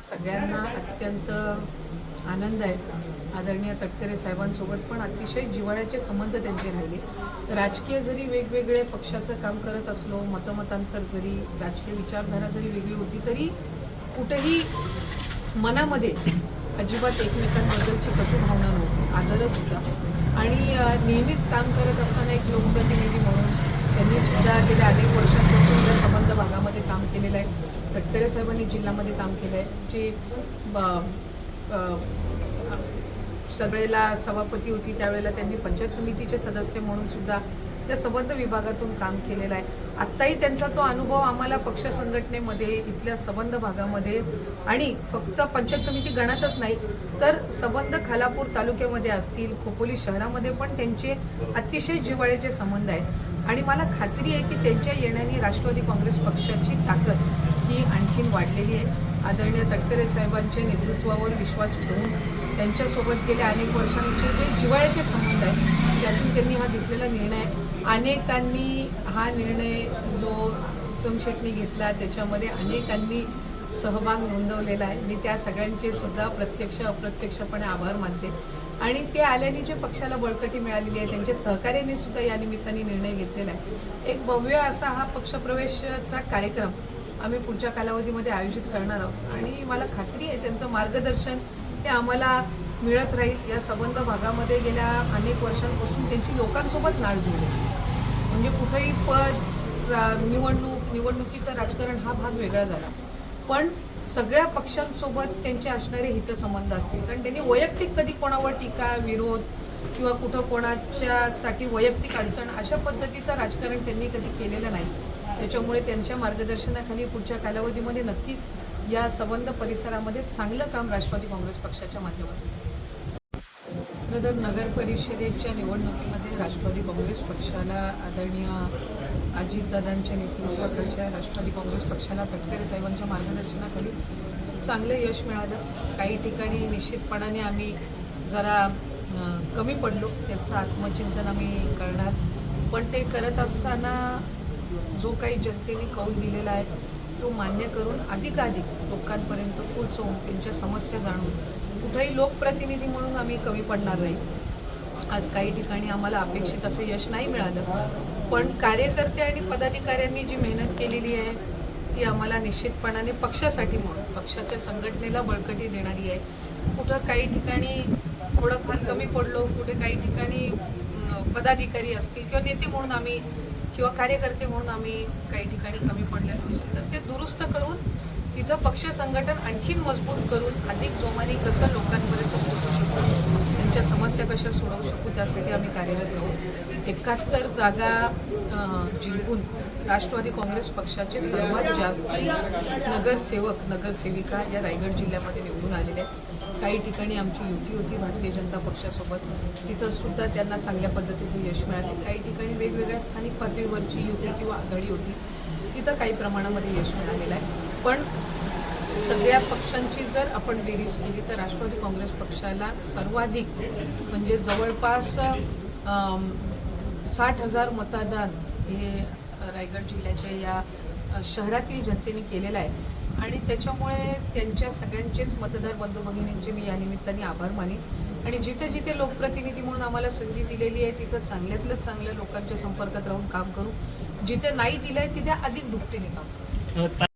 सगळ्यांना अत्यंत आनंद आहे. आदरणीय तटकरे साहेबांसोबत पण अतिशय जिव्हाळ्याचे संबंध त्यांचे राहिले. राजकीय जरी वेगवेगळे पक्षाचं काम करत असलो मतमतांतर जरी राजकीय विचारधारा जरी वेगळी होती तरी कुठेही मनामध्ये अजिबात एकमेकांबद्दलची कटू भावना नव्हती आदरच होता. आणि नेहमीच काम करत असताना एक लोकप्रतिनिधी म्हणून त्यांनी सुद्धा गेल्या अनेक वर्षात भागामध्ये काम केलेलं आहे. तटकरे साहेबांनी जिल्ह्यामध्ये काम केलं आहे जे सगळेला सभापती होती त्यावेळेला त्यांनी पंचायत समितीचे सदस्य म्हणून सुद्धा त्या संबंध विभागातून काम केलेलं आहे. आत्ताही त्यांचा तो अनुभव आम्हाला पक्ष संघटनेमध्ये इथल्या संबंध भागामध्ये आणि फक्त पंचायत समिती गणातच नाही तर संबंध खालापूर तालुक्यामध्ये असतील खोपोली शहरामध्ये पण त्यांचे अतिशय जिव्हाळ्याचे संबंध आहेत. आणि मला खात्री आहे की त्यांच्या येण्याने राष्ट्रवादी काँग्रेस पक्षाची ताकद ही आणखीन वाढलेली आहे. आदरणीय तटकरे साहेबांच्या नेतृत्वावर विश्वास ठेवून त्यांच्यासोबत गेल्या अनेक वर्षांचे जे जिव्हाळ्याचे संबंध आहेत त्यातून त्यांनी हा घेतलेला निर्णय अनेकांनी हा निर्णय जो उत्तम शेटने घेतला त्याच्यामध्ये अनेकांनी सहभाग नोंदवलेला आहे. मी त्या सगळ्यांचे सुद्धा प्रत्यक्ष अप्रत्यक्षपणे आभार मानते. आणि ते आल्याने जे पक्षाला बळकटी मिळालेली आहे त्यांच्या सहकार्याने सुद्धा या निमित्ताने निर्णय घेतलेला आहे. एक भव्य असा हा पक्षप्रवेशचा कार्यक्रम आम्ही पुढच्या कालावधीमध्ये आयोजित करणार आहोत. आणि मला खात्री आहे त्यांचं मार्गदर्शन हे आम्हाला मिळत राहील. या संबंध भागामध्ये गेल्या अनेक वर्षांपासून त्यांची लोकांसोबत नाळ जुळली म्हणजे कुठेही पद रा- निवडणूक निवडणुकीचं राजकारण हा भाग वेगळा झाला. पण सगळ्या पक्षांसोबत त्यांचे असणारे हितसंबंध असतील. कारण त्यांनी वैयक्तिक कधी कोणावर टीका विरोध किंवा कुठं कोणाच्यासाठी वैयक्तिक अडचण अशा पद्धतीचं राजकारण त्यांनी कधी केलेलं नाही. त्याच्यामुळे त्यांच्या मार्गदर्शनाखाली पुढच्या कालावधीमध्ये नक्कीच या संबंध परिसरामध्ये चांगलं काम राष्ट्रवादी काँग्रेस पक्षाच्या माध्यमातून नगर नगर परिषदेच्या निवडणुकीमध्ये राष्ट्रवादी काँग्रेस पक्षाला आदरणीय अजितदादांच्या नेतृत्वाकडच्या राष्ट्रवादी काँग्रेस पक्षाला तटकरे साहेबांच्या मार्गदर्शनाखाली खूप चांगलं यश मिळालं. काही ठिकाणी निश्चितपणाने आम्ही जरा कमी पडलो. त्याचं आत्मचिंतन आम्ही करणार. पण ते करत असताना जो काही जनतेने कौल दिलेला आहे तो मान्य करून अधिकाधिक लोकांपर्यंत पोहोचवून त्यांच्या समस्या जाणून कुठेही लोकप्रतिनिधी म्हणून आम्ही कमी पडणार नाही. आज काही ठिकाणी आम्हाला अपेक्षित असं यश नाही मिळालं. पण कार्यकर्ते आणि पदाधिकाऱ्यांनी जी मेहनत केलेली आहे ती आम्हाला निश्चितपणाने पक्षासाठी म्हणून पक्षाच्या संघटनेला बळकटी देणारी आहे. कुठं काही ठिकाणी थोडंफार कमी पडलो कुठे काही ठिकाणी पदाधिकारी असतील किंवा नेते म्हणून आम्ही किंवा कार्यकर्ते म्हणून आम्ही काही ठिकाणी कमी पडलेलो असेल तर ते दुरुस्त करून तिथं पक्ष संघटन आणखीन मजबूत करून अधिक जोमाने कसं लोकांपर्यंत पोहोचू शकतो? त्यांच्या समस्या कशा सोडवू शकू? त्यासाठी आम्ही कार्यरत आहोत. एकाहत्तर जागा जिंकून राष्ट्रवादी काँग्रेस पक्षाचे सर्वात जास्त नगरसेवक नगरसेविका या रायगड जिल्ह्यामध्ये निवडून आलेले आहेत. काही ठिकाणी आमची युती होती भारतीय जनता पक्षासोबत. तिथंसुद्धा त्यांना चांगल्या पद्धतीचं यश मिळाले. काही ठिकाणी वेगवेगळ्या स्थानिक पातळीवरची युती किंवा आघाडी होती. तिथं काही प्रमाणामध्ये यश मिळालेलं आहे. पण सगळ्या पक्षांची जर आपण बेरीज केली तर राष्ट्रवादी काँग्रेस पक्षाला सर्वाधिक म्हणजे जवळपास साठ हजार मतदान हे रायगड जिल्ह्याच्या या शहरातील जनतेने केलेलं आहे. आणि त्याच्यामुळे त्यांच्या सगळ्यांचेच मतदार बंधू भगिनींचे मी या निमित्ताने आभार मानेन. आणि जिथे जिथे लोकप्रतिनिधी म्हणून आम्हाला संधी दिलेली आहे तिथं चांगल्यातलं चांगल्या लोकांच्या संपर्कात राहून काम करू. जिथे नाही दिलं आहे तिथे अधिक दुपटीने काम करू.